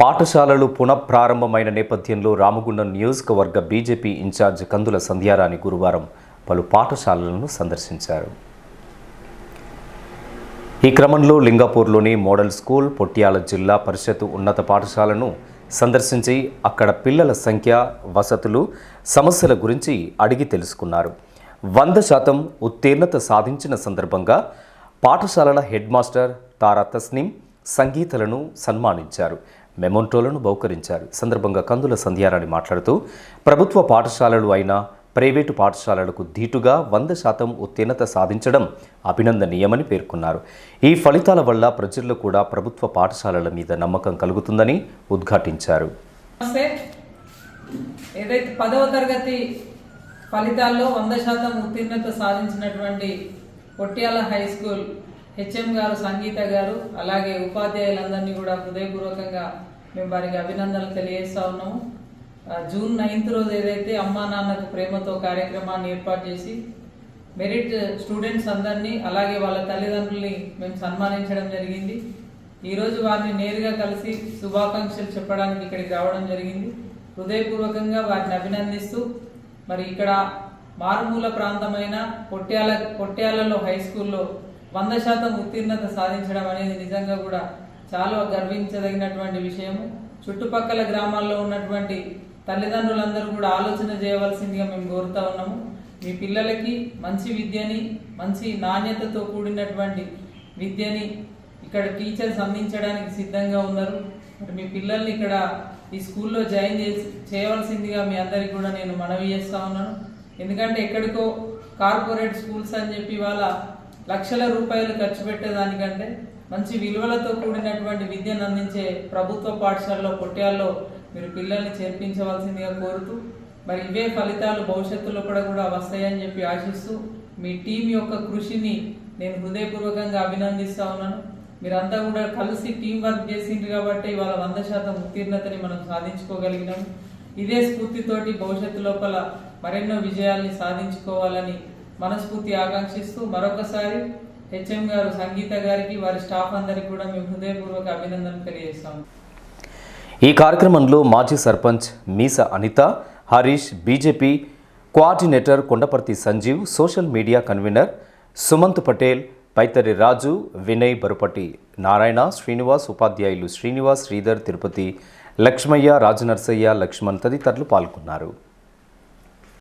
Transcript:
పాఠశాలలు పునఃప్రారంభమైన నేపథ్యంలో రామగుండం నియోజకవర్గ బీజేపీ ఇన్ఛార్జ్ కందుల సంధ్యారాణి గురువారం పలు పాఠశాలలను సందర్శించారు. ఈ క్రమంలో లింగాపూర్లోని మోడల్ స్కూల్ పొట్యాల జిల్లా పరిషత్ ఉన్నత పాఠశాలను సందర్శించి అక్కడ పిల్లల సంఖ్య వసతులు సమస్యల గురించి అడిగి తెలుసుకున్నారు. వంద శాతం ఉత్తీర్ణత సాధించిన సందర్భంగా పాఠశాలల హెడ్ మాస్టర్ తారా తస్నిం సంగీతలను సన్మానించారు. మెమోంటోలను బహుకరించారు. సందర్భంగా కందుల సంధ్యారాణి మాట్లాడుతూ ప్రభుత్వ పాఠశాలలు అయినా ప్రైవేటు పాఠశాలలకు ధీటుగా వంద శాతం ఉత్తీర్ణత సాధించడం అభినందనీయమని పేర్కొన్నారు. ఈ ఫలితాల వల్ల ప్రజల్లో కూడా ప్రభుత్వ పాఠశాలల మీద నమ్మకం కలుగుతుందని ఉద్ఘాటించారు. ఏదైతే పదవ తరగతి ఫలితాల్లో వంద శాతం ఉత్తీర్ణత సాధించినటువంటి పొట్యాల హై స్కూల్ హెచ్ఎం గారు సంగీత గారు అలాగే ఉపాధ్యాయులందరినీ కూడా హృదయపూర్వకంగా మేము వారికి అభినందనలు తెలియజేస్తా ఉన్నాము. జూన్ నైన్త్ రోజు ఏదైతే అమ్మా నాన్నకు ప్రేమతో కార్యక్రమాన్ని ఏర్పాటు చేసి మెరిట్ స్టూడెంట్స్ అందరినీ అలాగే వాళ్ళ తల్లిదండ్రుల్ని మేము సన్మానించడం జరిగింది. ఈరోజు వారిని నేరుగా కలిసి శుభాకాంక్షలు చెప్పడానికి ఇక్కడికి రావడం జరిగింది. హృదయపూర్వకంగా వారిని అభినందిస్తూ మరి ఇక్కడ మారుమూల ప్రాంతమైన పొట్యాల పొట్యాలలో హై స్కూల్లో వంద శాతం ఉత్తీర్ణత సాధించడం అనేది నిజంగా కూడా చాలా గర్వించదగినటువంటి విషయము. చుట్టుపక్కల గ్రామాల్లో ఉన్నటువంటి తల్లిదండ్రులందరూ కూడా ఆలోచన చేయవలసిందిగా మేము కోరుతా ఉన్నాము. మీ పిల్లలకి మంచి విద్యని మంచి నాణ్యతతో కూడినటువంటి విద్యని ఇక్కడ టీచర్స్ అందించడానికి సిద్ధంగా ఉన్నారు. మరి మీ పిల్లల్ని ఇక్కడ ఈ స్కూల్లో జాయిన్ చేసి చేయవలసిందిగా మీ అందరికి కూడా నేను మనవి చేస్తా ఉన్నాను. ఎందుకంటే ఎక్కడికో కార్పొరేట్ స్కూల్స్ అని చెప్పి వాళ్ళ లక్షల రూపాయలు ఖర్చు పెట్టేదానికంటే మంచి విలువలతో కూడినటువంటి విద్యను అందించే ప్రభుత్వ పాఠశాలలో పొట్యాల్లో మీరు పిల్లల్ని చేర్పించవలసిందిగా కోరుతూ మరి ఇవే ఫలితాలు భవిష్యత్తులో కూడా కూడా వస్తాయని చెప్పి ఆశిస్తూ మీ టీం యొక్క కృషిని నేను హృదయపూర్వకంగా అభినందిస్తా ఉన్నాను. మీరంతా కూడా కలిసి టీం వర్క్ చేసిండ్రు కాబట్టి ఇవాళ వంద శాతం ఉత్తీర్ణతని మనం సాధించుకోగలిగినాం. ఇదే స్ఫూర్తితోటి భవిష్యత్తు లోపల మరెన్నో విజయాల్ని సాధించుకోవాలని మనస్ఫూర్తి ఆకాంక్షిస్తూ మరొకసారి హెచ్ఎం గారు సంగీత గారికి వారి స్టాఫ్ అందరికి కూడా మేము హృదయపూర్వక అభినందనలు తెలియజేస్తాం. ఈ కార్యక్రమంలో మాజీ sarpanch Meesa Anitha Harish BJP coordinator Kondaparthi Sanjeev social media convener Sumanth Patel Paithari Raju Vinay Barupati Narayana Srinivas ఉపాధ్యాయులు శ్రీనివాస్ శ్రీధర్ తిరుపతి లక్ష్మయ్య రాజనర్సయ్య లక్ష్మణ్ తదితరులు పాల్గొన్నారు.